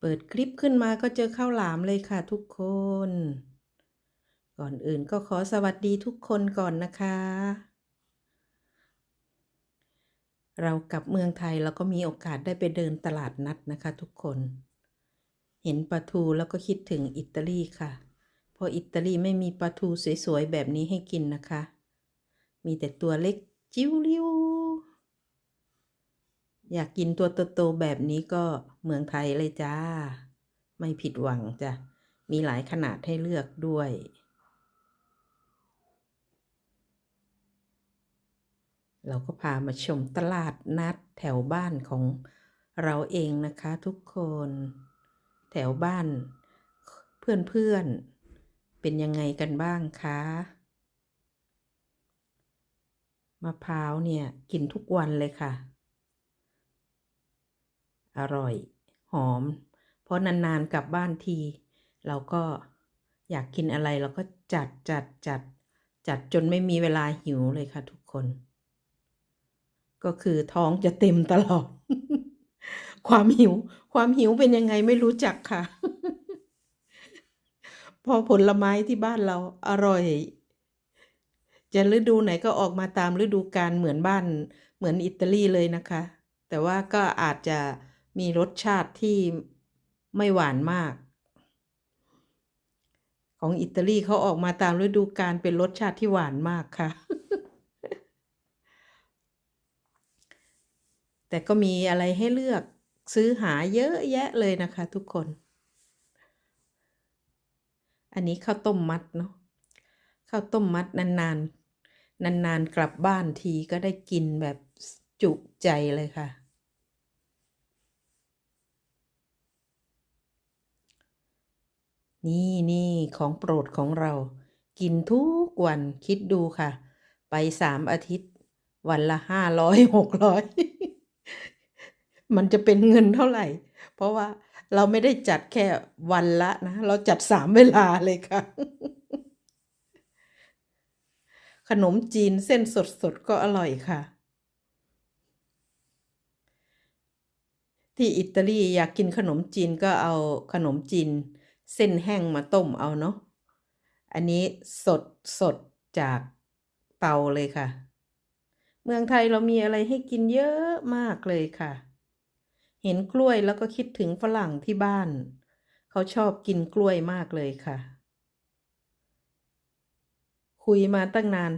เปิดคลิปขึ้นมาก็เจอข้าวหลามเลยค่ะทุกคน ก่อนอื่นก็ขอสวัสดีทุกคนก่อนนะคะ เรากลับเมืองไทยเราก็มีโอกาสได้ไปเดินตลาดนัดนะคะทุกคน เห็นปลาทูแล้วก็คิดถึงอิตาลีค่ะ เพราะอิตาลีไม่มีปลาทูสวยๆแบบนี้ให้กินนะคะ มีแต่ตัวเล็กจิ้วลิ้ว อยากกินตัวโตๆแบบนี้ก็เมืองไทยเลยจ้า ไม่ผิดหวังจ้ะ มีหลายขนาดให้เลือกด้วย เราก็พามาชมตลาดนัดแถวบ้านของเราเองนะคะทุกคน แถวบ้านเพื่อนๆ เป็นยังไงกันบ้างคะมะพร้าวเนี่ย กินทุกวันเลยค่ะ อร่อย หอม เพราะนานๆกลับบ้านที เราก็อยากกินอะไรเราก็จัดจัดจัดจัดจนไม่มีเวลาหิวเลยค่ะทุกคน ก็คือท้องจะเต็มตลอด ความหิว ความหิวเป็นยังไงไม่รู้จักค่ะ พอผลไม้ที่บ้านเราอร่อย จะฤดูไหนก็ออกมาตามฤดูกาลเหมือนบ้านเหมือนอิตาลีเลยนะคะ แต่ว่าก็อาจจะ มีรสชาติที่ไม่หวานมาก ของอิตาลีเขาออกมาตามฤดูกาลเป็นรสชาติที่หวานมากค่ะ แต่ก็มีอะไรให้เลือกซื้อหาเยอะแยะเลยนะคะทุกคน อันนี้ข้าวต้มมัดเนาะข้าวต้มมัดนานๆ นานๆ กลับบ้านทีก็ได้กินแบบจุใจเลยค่ะ นี่นี่ของโปรดของเรา กินทุกวันคิดดูค่ะ ไปสามอาทิตย์ วันละห้าร้อยหกร้อยมันจะเป็นเงินเท่าไหร่ เพราะว่าเราไม่ได้จัดแค่วันละนะ เราจัดสามเวลาเลยค่ะ ขนมจีนเส้นสดๆก็อร่อยค่ะ ที่อิตาลีอยากกินขนมจีนก็เอาขนมจีน เส้นแห้งมาต้มเอาเนาะ อันนี้สดสดจากเตาเลยค่ะ เมืองไทยเรามีอะไรให้กินเยอะมากเลยค่ะ เห็นกล้วยแล้วก็คิดถึงฝรั่งที่บ้าน เขาชอบกินกล้วยมากเลยค่ะ คุยมาตั้งนาน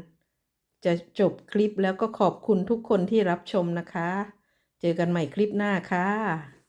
จะจบคลิปแล้วก็ขอบคุณทุกคนที่รับชมนะคะ เจอกันใหม่คลิปหน้าค่ะ